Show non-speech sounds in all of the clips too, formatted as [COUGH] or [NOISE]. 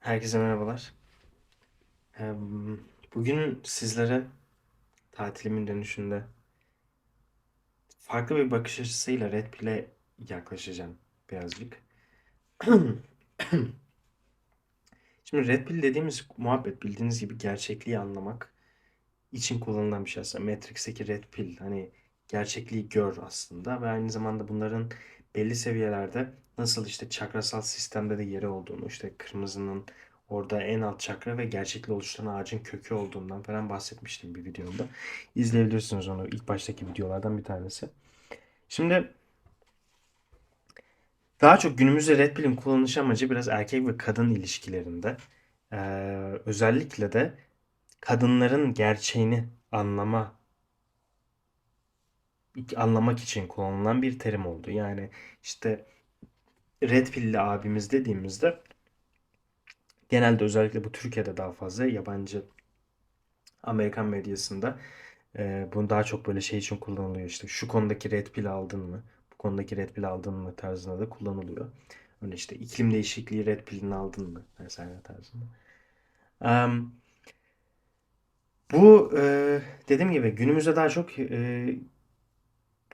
Herkese merhabalar. Bugün sizlere tatilimin dönüşünde farklı bir bakış açısıyla Red Pill'e yaklaşacağım birazcık. [CLEARS THROAT] Şimdi Red Pill dediğimiz muhabbet bildiğiniz gibi gerçekliği anlamak için kullanılan bir şey aslında. Matrix'teki Red Pill hani gerçekliği gör aslında ve aynı zamanda bunların belli seviyelerde nasıl işte çakrasal sistemde de yeri olduğunu işte kırmızının orada en alt çakra ve gerçekliği oluşturan ağacın kökü olduğundan falan bahsetmiştim bir videomda. İzleyebilirsiniz onu ilk baştaki videolardan bir tanesi. Şimdi daha çok günümüzde Red Pill'in kullanış amacı biraz erkek ve kadın ilişkilerinde. Ee, özellikle de kadınların gerçeğini anlama anlamak için kullanılan bir terim oldu. Yani işte Red Pill'li abimiz dediğimizde genelde özellikle bu Türkiye'de daha fazla yabancı Amerikan medyasında e, bunu daha çok böyle şey için kullanılıyor işte şu konudaki Red Pill aldın mı? Bu konudaki Red Pill aldın mı tarzında da kullanılıyor. Öyle işte iklim değişikliği Red Pill'ini aldın mı? Vesaire tarzında. Em, bu e, dediğim gibi günümüzde daha çok e,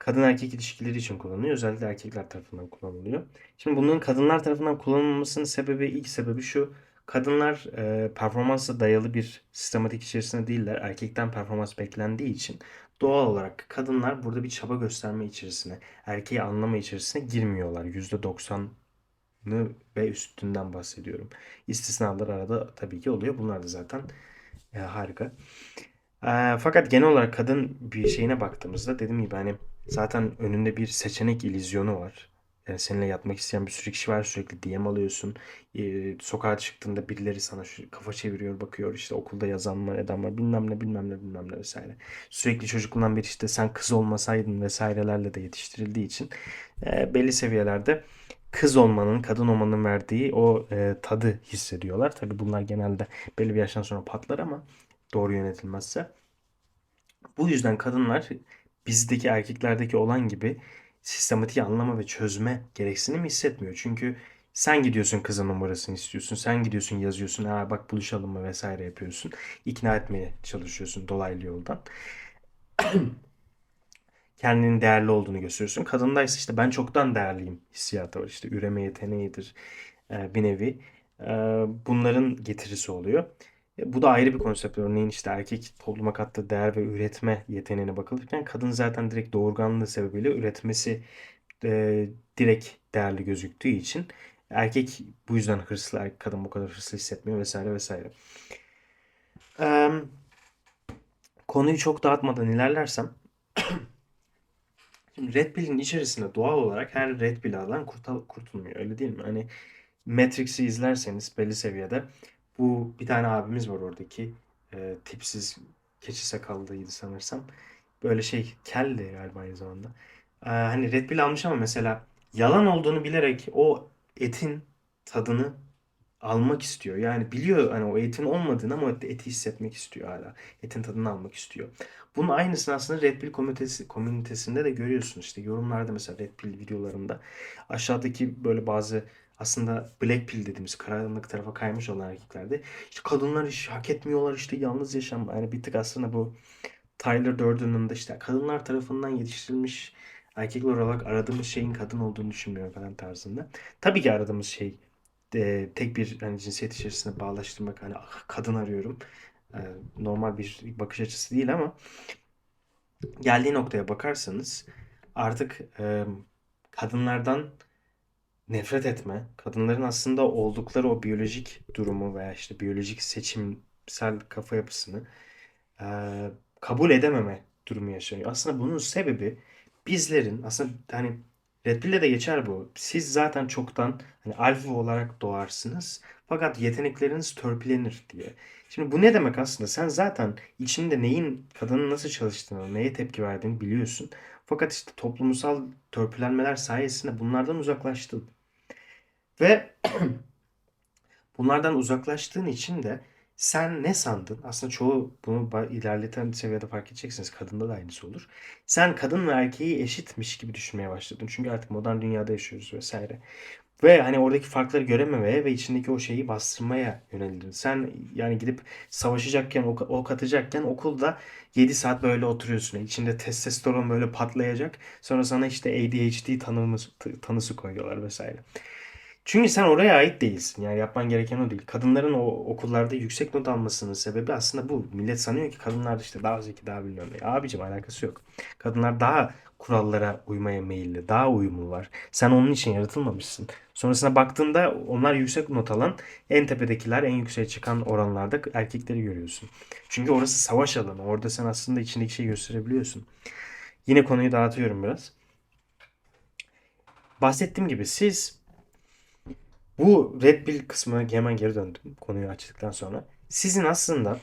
kadın erkek ilişkileri için kullanılıyor. Özellikle erkekler tarafından kullanılıyor. Şimdi bunların kadınlar tarafından kullanılmasının sebebi ilk sebebi şu. Kadınlar e, performansa dayalı bir sistematik içerisinde değiller. Erkekten performans beklendiği için doğal olarak kadınlar burada bir çaba gösterme içerisine, erkeği anlama içerisine girmiyorlar. %90'ını ve üstünden bahsediyorum. İstisnalar arada tabii ki oluyor. Bunlar da zaten e, harika. E, fakat genel olarak kadın bir şeyine baktığımızda dediğim gibi hani zaten önünde bir seçenek illüzyonu var. Yani seninle yatmak isteyen bir sürü kişi var. Sürekli DM alıyorsun. E, sokağa çıktığında birileri sana şu kafa çeviriyor, bakıyor. İşte okulda yazan var, eden var. Bilmem ne, bilmem ne, bilmem ne vesaire. Sürekli çocukluğundan beri işte sen kız olmasaydın vesairelerle de yetiştirildiği için e, belli seviyelerde kız olmanın, kadın olmanın verdiği o e, tadı hissediyorlar. Tabii bunlar genelde belli bir yaştan sonra patlar ama doğru yönetilmezse. Bu yüzden kadınlar bizdeki erkeklerdeki olan gibi sistematik anlama ve çözme gereksinimi hissetmiyor. Çünkü sen gidiyorsun kızın numarasını istiyorsun. Sen gidiyorsun yazıyorsun. Ha bak buluşalım mı vesaire yapıyorsun. İkna etmeye çalışıyorsun dolaylı yoldan. [CLEARS THROAT] Kendinin değerli olduğunu gösteriyorsun. Kadındaysa işte ben çoktan değerliyim hissiyatı var. İşte üreme yeteneğidir bir nevi. Bunların getirisi oluyor. E, Bu da ayrı bir konsept. Örneğin işte erkek topluma kattığı değer ve üretme yeteneğine bakılırken kadın zaten direkt doğurganlığı sebebiyle üretmesi e, direkt değerli gözüktüğü için erkek bu yüzden hırslı, kadın bu kadar hırslı hissetmiyor vesaire vesaire. Em, konuyu çok dağıtmadan ilerlersem [CLEARS THROAT] Şimdi Red Pill'in içerisinde doğal olarak her Red Pill alan kurtul kurtulmuyor. Öyle değil mi? Hani Matrix'i izlerseniz belli seviyede bu bir tane abimiz var oradaki e, tipsiz keçi sakallıydı sanırsam. Böyle şey keldi galiba aynı zamanda. E, hani Red Pill almış ama mesela yalan olduğunu bilerek o etin tadını almak istiyor. Yani biliyor hani o etin olmadığını ama eti hissetmek istiyor hala. Etin tadını almak istiyor. Bunun aynısını aslında Red Pill komünitesi, komünitesinde de görüyorsun. İşte yorumlarda mesela Red Pill videolarında aşağıdaki böyle bazı aslında Black Pill dediğimiz karanlık tarafa kaymış olan erkeklerde işte kadınlar hiç hak etmiyorlar işte yalnız yaşam. Yani bir tık aslında bu Tyler Durden'ın da işte kadınlar tarafından yetiştirilmiş erkekler olarak aradığımız şeyin kadın olduğunu düşünmüyorum falan tarzında. Tabii ki aradığımız şey e, tek bir hani cinsiyet içerisinde bağlaştırmak hani "Ah, kadın arıyorum. E, normal bir bakış açısı değil ama geldiği noktaya bakarsanız artık e, kadınlardan nefret etme, kadınların aslında oldukları o biyolojik durumu veya işte biyolojik seçimsel kafa yapısını e, kabul edememe durumu yaşanıyor. Aslında bunun sebebi bizlerin aslında hani Red Pill'de de geçer bu. Siz zaten çoktan hani alfa olarak doğarsınız fakat yetenekleriniz törpülenir diye. Şimdi bu ne demek aslında? Sen zaten içinde neyin kadının nasıl çalıştığını, neye tepki verdiğini biliyorsun. Fakat işte toplumsal törpülenmeler sayesinde bunlardan uzaklaştın. Ve [CLEARS THROAT] bunlardan uzaklaştığın için de Sen ne sandın? Aslında çoğu bunu ilerleten seviyede fark edeceksiniz. Kadında da aynısı olur. Sen kadın ve erkeği eşitmiş gibi düşünmeye başladın. Çünkü artık modern dünyada yaşıyoruz vesaire. Ve hani oradaki farkları görememeye ve içindeki o şeyi bastırmaya yönelildin. Sen yani gidip savaşacakken, ok, ok atacakken okulda 7 saat böyle oturuyorsun. İçinde testosteron böyle patlayacak. Sonra sana işte ADHD tanımı, tanısı koyuyorlar vesaire. Çünkü sen oraya ait değilsin. Yani yapman gereken o değil. Kadınların o okullarda yüksek not almasının sebebi aslında bu. Millet sanıyor ki kadınlar işte daha zeki, daha bilmem ne. Abicim alakası yok. Kadınlar daha kurallara uymaya meyilli, daha uyumu var. Sen onun için yaratılmamışsın. Sonrasına baktığında onlar yüksek not alan, en tepedekiler, en yükseğe çıkan oranlarda erkekleri görüyorsun. Çünkü orası savaş alanı. Orada sen aslında içindeki şeyi gösterebiliyorsun. Yine konuyu dağıtıyorum biraz. Bahsettiğim gibi siz bu Red Pill kısmına hemen geri döndüm konuyu açtıktan sonra. Sizin aslında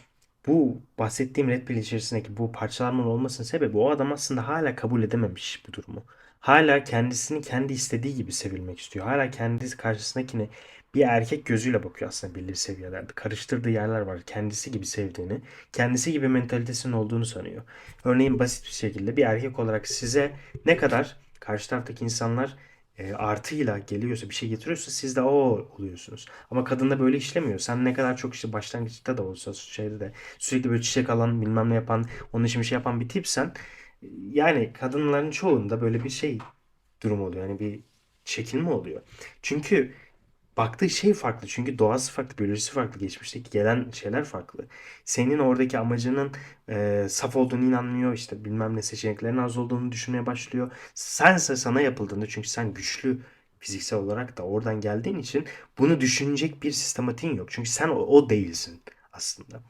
bu bahsettiğim Red Pill içerisindeki bu parçalanmanın olmasının sebebi o adam aslında hala kabul edememiş bu durumu. Hala kendisini kendi istediği gibi sevilmek istiyor. Hala kendisi karşısındakini bir erkek gözüyle bakıyor aslında belli seviyelerde. Karıştırdığı yerler var. Kendisi gibi sevdiğini, kendisi gibi mentalitesinin olduğunu sanıyor. Örneğin basit bir şekilde bir erkek olarak size ne kadar karşı taraftaki insanlar e, artıyla geliyorsa bir şey getiriyorsa siz de o oluyorsunuz. Ama kadında böyle işlemiyor. Sen ne kadar çok işte başlangıçta da olsa şeyde de sürekli böyle çiçek alan bilmem ne yapan onun için bir şey yapan bir tipsen yani kadınların çoğunda böyle bir şey durum oluyor. Yani bir çekinme oluyor. Çünkü baktığı şey farklı. Çünkü doğası farklı, biyolojisi farklı. Geçmişteki gelen şeyler farklı. Senin oradaki amacının e, saf olduğunu inanmıyor. işte bilmem ne seçeneklerin az olduğunu düşünmeye başlıyor. Sense sana yapıldığında çünkü sen güçlü fiziksel olarak da oradan geldiğin için bunu düşünecek bir sistematiğin yok. Çünkü sen o, o değilsin aslında.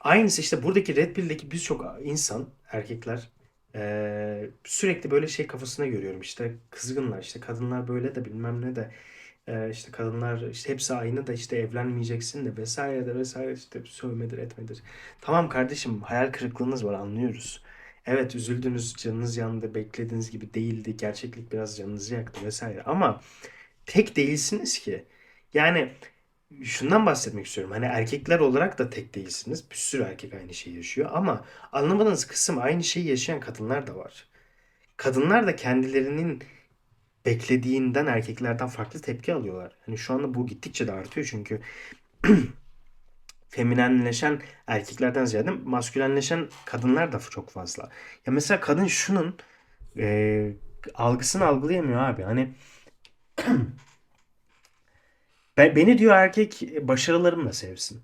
Aynısı işte buradaki Red Pill'deki birçok insan, erkekler eee, sürekli böyle şey kafasına görüyorum işte kızgınlar işte kadınlar böyle de bilmem ne de eee, işte kadınlar işte hepsi aynı da işte evlenmeyeceksin de vesaire de vesaire işte sövmedir etmedir. Tamam kardeşim hayal kırıklığınız var anlıyoruz. Evet üzüldünüz canınız yandı beklediğiniz gibi değildi gerçeklik biraz canınızı yaktı vesaire ama tek değilsiniz ki. Yani şundan bahsetmek istiyorum. Hani erkekler olarak da tek değilsiniz. Bir sürü erkek aynı şeyi yaşıyor ama anlamadığınız kısım aynı şeyi yaşayan kadınlar da var. Kadınlar da kendilerinin beklediğinden erkeklerden farklı tepki alıyorlar. Hani şu anda bu gittikçe de artıyor çünkü [CLEARS THROAT] feminenleşen erkeklerden ziyade maskülenleşen kadınlar da çok fazla. Ya mesela kadın şunun e, algısını algılayamıyor abi. Hani [CLEARS THROAT] Ben, beni diyor erkek başarılarımla sevsin.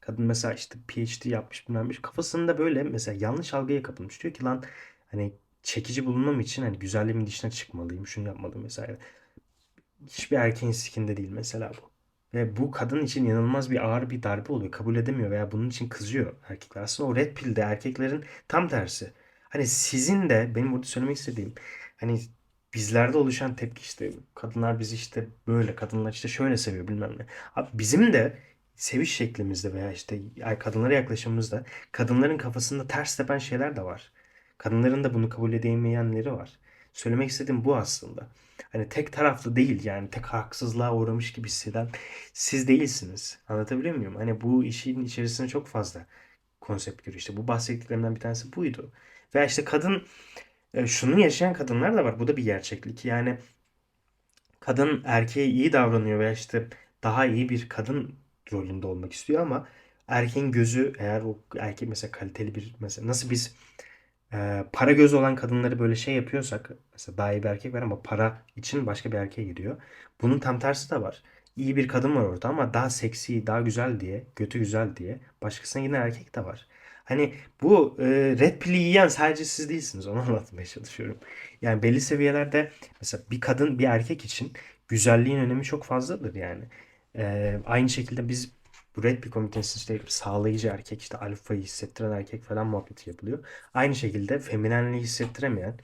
Kadın mesela işte PhD yapmış bilmem. Kafasında böyle mesela yanlış algıya kapılmış. Diyor ki lan hani çekici bulunmam için hani güzelliğimin dışına çıkmalıyım. Şunu yapmalıyım mesela. Hiçbir erkeğin sikinde değil mesela bu. Ve bu kadın için inanılmaz bir ağır bir darbe oluyor. Kabul edemiyor veya bunun için kızıyor erkekler. Aslında o red pill'de erkeklerin tam tersi. Hani sizin de benim burada söylemek istediğim hani bizlerde oluşan tepki işte kadınlar bizi işte böyle kadınlar işte şöyle seviyor bilmem ne. Abi bizim de seviş şeklimizde veya işte kadınlara yaklaşımımızda kadınların kafasında ters tepen şeyler de var. Kadınların da bunu kabul edemeyenleri var. Söylemek istediğim bu aslında. Hani tek taraflı değil yani tek haksızlığa uğramış gibi hisseden siz değilsiniz. Anlatabiliyor muyum? Hani bu işin içerisinde çok fazla konsept giriyor. İşte bu bahsettiklerimden bir tanesi buydu. Veya işte kadın şunu yaşayan kadınlar da var. Bu da bir gerçeklik. Yani kadın erkeğe iyi davranıyor veya işte daha iyi bir kadın rolünde olmak istiyor ama erkeğin gözü eğer o erkek mesela kaliteli bir mesela nasıl biz e, para gözü olan kadınları böyle şey yapıyorsak mesela daha iyi bir erkek var ama para için başka bir erkeğe gidiyor. Bunun tam tersi de var. İyi bir kadın var orada ama daha seksi, daha güzel diye, götü güzel diye başkasına giden erkek de var. Hani bu e, red pill'i yiyen sadece siz değilsiniz. Onu [LAUGHS] anlatmaya çalışıyorum. Yani belli seviyelerde mesela bir kadın bir erkek için güzelliğin önemi çok fazladır yani. E, aynı şekilde biz bu red pill komünitesinde işte sağlayıcı erkek işte alfayı hissettiren erkek falan muhabbeti yapılıyor. Aynı şekilde feminenliği hissettiremeyen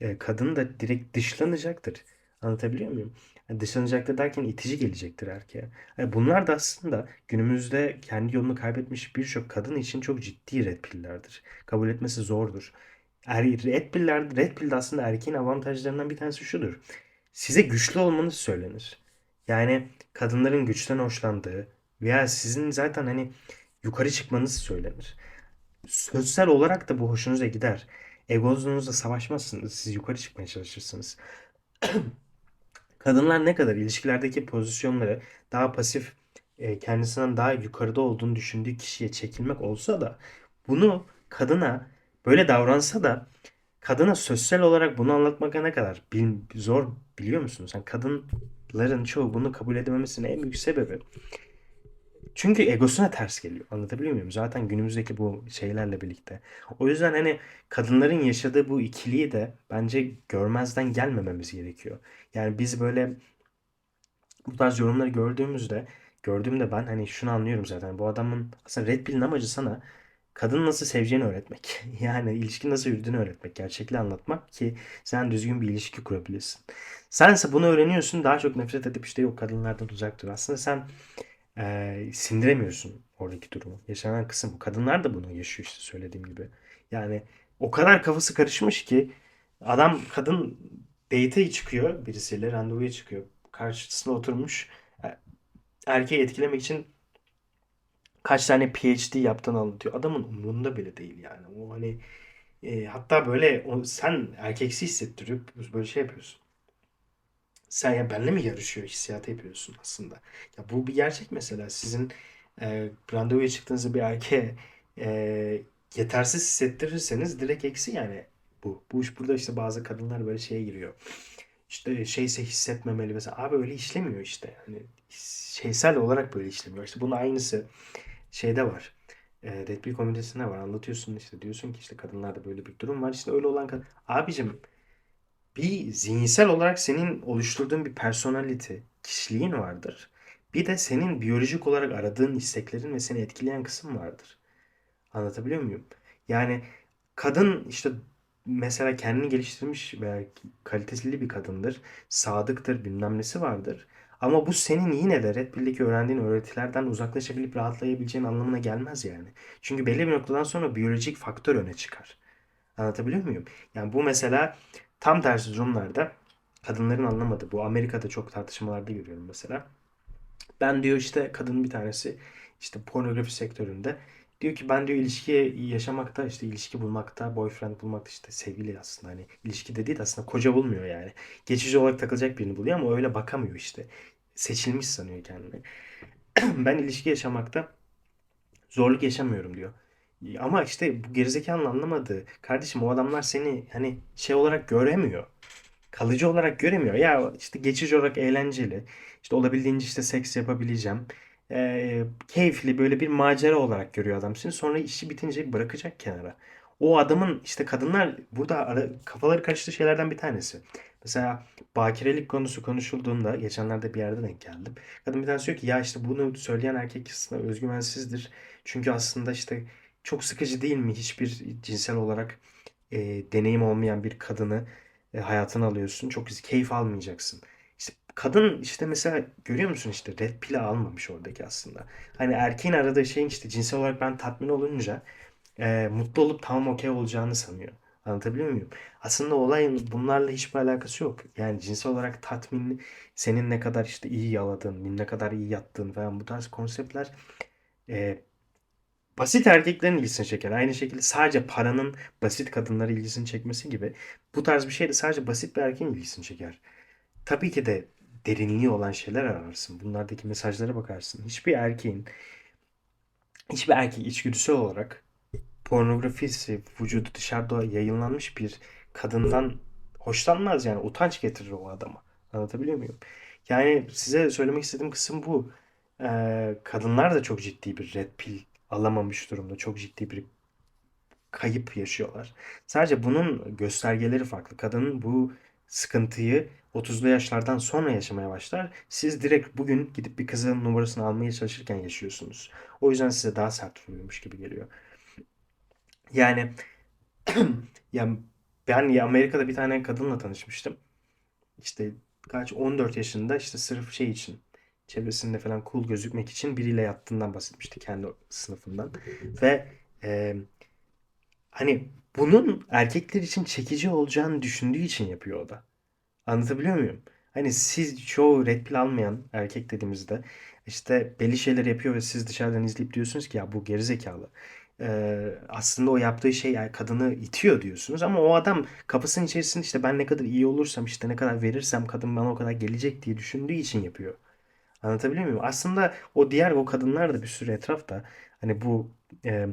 e, kadın da direkt dışlanacaktır. Anlatabiliyor muyum? Yani dışlanacaktır derken itici gelecektir erkeğe. Yani bunlar da aslında günümüzde kendi yolunu kaybetmiş birçok kadın için çok ciddi red pill'lerdir. Kabul etmesi zordur. Er, red pill'ler, red pill aslında erkeğin avantajlarından bir tanesi şudur. Size güçlü olmanız söylenir. Yani kadınların güçten hoşlandığı veya sizin zaten hani yukarı çıkmanız söylenir. Sözsel olarak da bu hoşunuza gider. Egozunuzla savaşmazsınız. Siz yukarı çıkmaya çalışırsınız. [CLEARS THROAT] Kadınlar ne kadar ilişkilerdeki pozisyonları daha pasif, e, kendisinden daha yukarıda olduğunu düşündüğü kişiye çekilmek olsa da bunu kadına böyle davransa da kadına sözsel olarak bunu anlatmak ne kadar bil- zor biliyor musunuz? Yani kadınların çoğu bunu kabul edememesinin en büyük sebebi çünkü egosuna ters geliyor. Anlatabiliyor muyum? Zaten günümüzdeki bu şeylerle birlikte. O yüzden hani kadınların yaşadığı bu ikiliyi de bence görmezden gelmememiz gerekiyor. Yani biz böyle bu tarz yorumları gördüğümüzde gördüğümde ben hani şunu anlıyorum zaten. Bu adamın aslında Red Pill'in amacı sana kadını nasıl seveceğini öğretmek. [LAUGHS] Yani ilişki nasıl yürüdüğünü öğretmek. Gerçekliği anlatmak ki sen düzgün bir ilişki kurabilirsin. Sense bunu öğreniyorsun daha çok nefret edip işte yok kadınlardan uzak dur. Aslında sen eee, sindiremiyorsun oradaki durumu. Yaşanan kısım. Kadınlar da bunu yaşıyor işte söylediğim gibi. Yani o kadar kafası karışmış ki adam kadın date'e çıkıyor birisiyle randevuya çıkıyor. Karşısına oturmuş. E, Erkeği etkilemek için kaç tane PhD yaptığını anlatıyor. Adamın umurunda bile değil yani. O hani e, hatta böyle o, sen erkeksi hissettiriyor böyle şey yapıyorsun. Sen ya benle mi yarışıyor hissiyatı yapıyorsun aslında. Ya bu bir gerçek mesela. Sizin e, randevuya çıktığınızda bir erkeğe e, yetersiz hissettirirseniz direkt eksi yani bu. Bu iş burada işte bazı kadınlar böyle şeye giriyor. İşte şeyse hissetmemeli mesela. Abi öyle işlemiyor işte. Hani şeysel olarak böyle işlemiyor. İşte bunun aynısı şeyde var. E, Red Pill var. Anlatıyorsun işte diyorsun ki işte kadınlarda böyle bir durum var. İşte öyle olan kadın. Abicim bir zihinsel olarak senin oluşturduğun bir personality, kişiliğin vardır. Bir de senin biyolojik olarak aradığın isteklerin ve seni etkileyen kısım vardır. Anlatabiliyor muyum? Yani kadın işte mesela kendini geliştirmiş veya kaliteli bir kadındır. Sadıktır, bilmem nesi vardır. Ama bu senin yine de Red Pill'deki öğrendiğin öğretilerden uzaklaşabilip rahatlayabileceğin anlamına gelmez yani. Çünkü belli bir noktadan sonra biyolojik faktör öne çıkar. Anlatabiliyor muyum? Yani bu mesela tam tersi durumlarda kadınların anlamadığı bu Amerika'da çok tartışmalarda görüyorum mesela. Ben diyor işte kadın bir tanesi işte pornografi sektöründe diyor ki ben diyor ilişki yaşamakta işte ilişki bulmakta boyfriend bulmakta işte sevgili aslında hani ilişki de değil aslında koca bulmuyor yani. Geçici olarak takılacak birini buluyor ama öyle bakamıyor işte. Seçilmiş sanıyor kendini. [CLEARS THROAT] Ben ilişki yaşamakta zorluk yaşamıyorum diyor. Ama işte bu gerizekalının anlamadığı kardeşim o adamlar seni hani şey olarak göremiyor kalıcı olarak göremiyor. Ya işte geçici olarak eğlenceli. İşte olabildiğince işte seks yapabileceğim. Ee, keyifli böyle bir macera olarak görüyor adam seni. Sonra işi bitince bırakacak kenara. O adamın işte kadınlar burada ara, kafaları karıştığı şeylerden bir tanesi. Mesela bakirelik konusu konuşulduğunda geçenlerde bir yerde denk geldim. Kadın bir tanesi diyor ki ya işte bunu söyleyen erkek aslında özgüvensizdir. Çünkü aslında işte çok sıkıcı değil mi hiçbir cinsel olarak e, deneyim olmayan bir kadını e, hayatını alıyorsun. Çok keyif almayacaksın. İşte kadın işte mesela görüyor musun işte red pill'i almamış oradaki aslında. Hani erkeğin aradığı şeyin işte cinsel olarak ben tatmin olunca e, mutlu olup tamam okey olacağını sanıyor. Anlatabiliyor muyum? Aslında olayın bunlarla hiçbir alakası yok. Yani cinsel olarak tatmin, senin ne kadar işte iyi yaladığın, ne kadar iyi yattığın falan bu tarz konseptler e, basit erkeklerin ilgisini çeker. Aynı şekilde sadece paranın basit kadınları ilgisini çekmesi gibi bu tarz bir şey de sadece basit bir erkeğin ilgisini çeker. Tabii ki de derinliği olan şeyler ararsın. Bunlardaki mesajlara bakarsın. Hiçbir erkeğin, hiçbir erkek içgüdüsel olarak pornografisi vücudu dışarıda yayınlanmış bir kadından hoşlanmaz yani utanç getirir o adama. Anlatabiliyor muyum? Yani size söylemek istediğim kısım bu. Ee, kadınlar da çok ciddi bir red pill alamamış durumda. Çok ciddi bir kayıp yaşıyorlar. Sadece bunun göstergeleri farklı. Kadının bu sıkıntıyı 30'lu yaşlardan sonra yaşamaya başlar. Siz direkt bugün gidip bir kızın numarasını almaya çalışırken yaşıyorsunuz. O yüzden size daha sert vuruyormuş gibi geliyor. Yani [CLEARS THROAT] ya ben ya Amerika'da bir tane kadınla tanışmıştım. İşte kaç 14 yaşında işte sırf şey için çevresinde falan cool gözükmek için biriyle yattığından bahsetmişti kendi sınıfından. Ve e, hani bunun erkekler için çekici olacağını düşündüğü için yapıyor o da. Anlatabiliyor muyum? Hani siz çoğu red pill almayan erkek dediğimizde işte belli şeyler yapıyor ve siz dışarıdan izleyip diyorsunuz ki ya bu gerizekalı. Ee, aslında o yaptığı şey yani kadını itiyor diyorsunuz ama o adam kafasının içerisinde işte ben ne kadar iyi olursam işte ne kadar verirsem kadın bana o kadar gelecek diye düşündüğü için yapıyor. Anlatabiliyor muyum? Aslında o diğer o kadınlar da bir sürü etrafta hani bu e,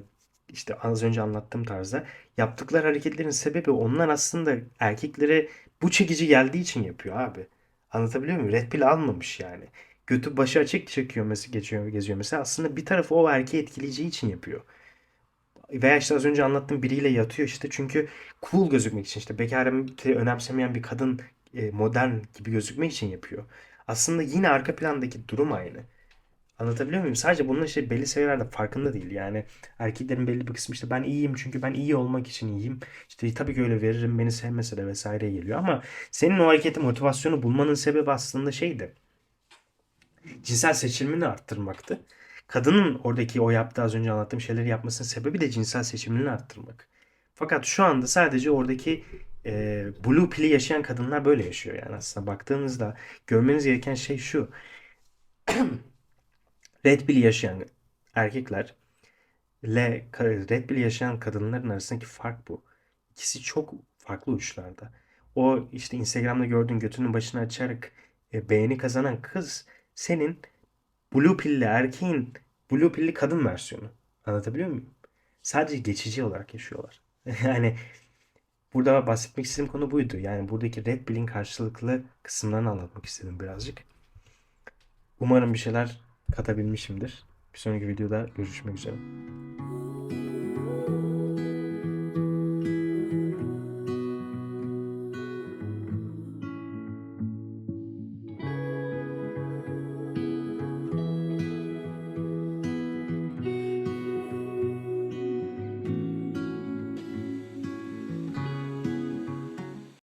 işte az önce anlattığım tarzda yaptıkları hareketlerin sebebi onlar aslında erkekleri bu çekici geldiği için yapıyor abi. Anlatabiliyor muyum? Red pill almamış yani. Götü başı açık çekiyor mesela geçiyor geziyor mesela aslında bir tarafı o erkeği etkileyeceği için yapıyor. Veya işte az önce anlattığım biriyle yatıyor işte çünkü cool gözükmek için işte bekareti önemsemeyen bir kadın modern gibi gözükmek için yapıyor. Aslında yine arka plandaki durum aynı. Anlatabiliyor muyum? Sadece bunun işte belli seviyelerde farkında değil. Yani erkeklerin belli bir kısmı işte ben iyiyim çünkü ben iyi olmak için iyiyim. İşte tabii ki öyle veririm beni sevmese de vesaire geliyor. Ama senin o hareketi motivasyonu bulmanın sebebi aslında şeydi. Cinsel seçilimini arttırmaktı. Kadının oradaki o yaptığı az önce anlattığım şeyleri yapmasının sebebi de cinsel seçimini arttırmak. Fakat şu anda sadece oradaki e, blue pill'i yaşayan kadınlar böyle yaşıyor. Yani aslında baktığınızda görmeniz gereken şey şu. [CLEARS THROAT] Red Pill yaşayan erkekler ile Red Pill yaşayan kadınların arasındaki fark bu. İkisi çok farklı uçlarda. O işte Instagram'da gördüğün götünün başını açarak e, beğeni kazanan kız senin Blue Pill'li erkeğin Blue Pill'li kadın versiyonu. Anlatabiliyor muyum? Sadece geçici olarak yaşıyorlar. [LAUGHS] Yani burada bahsetmek istediğim konu buydu. Yani buradaki Red Pill'in karşılıklı kısımlarını anlatmak istedim birazcık. Umarım bir şeyler katabilmişimdir. Bir sonraki videoda görüşmek üzere.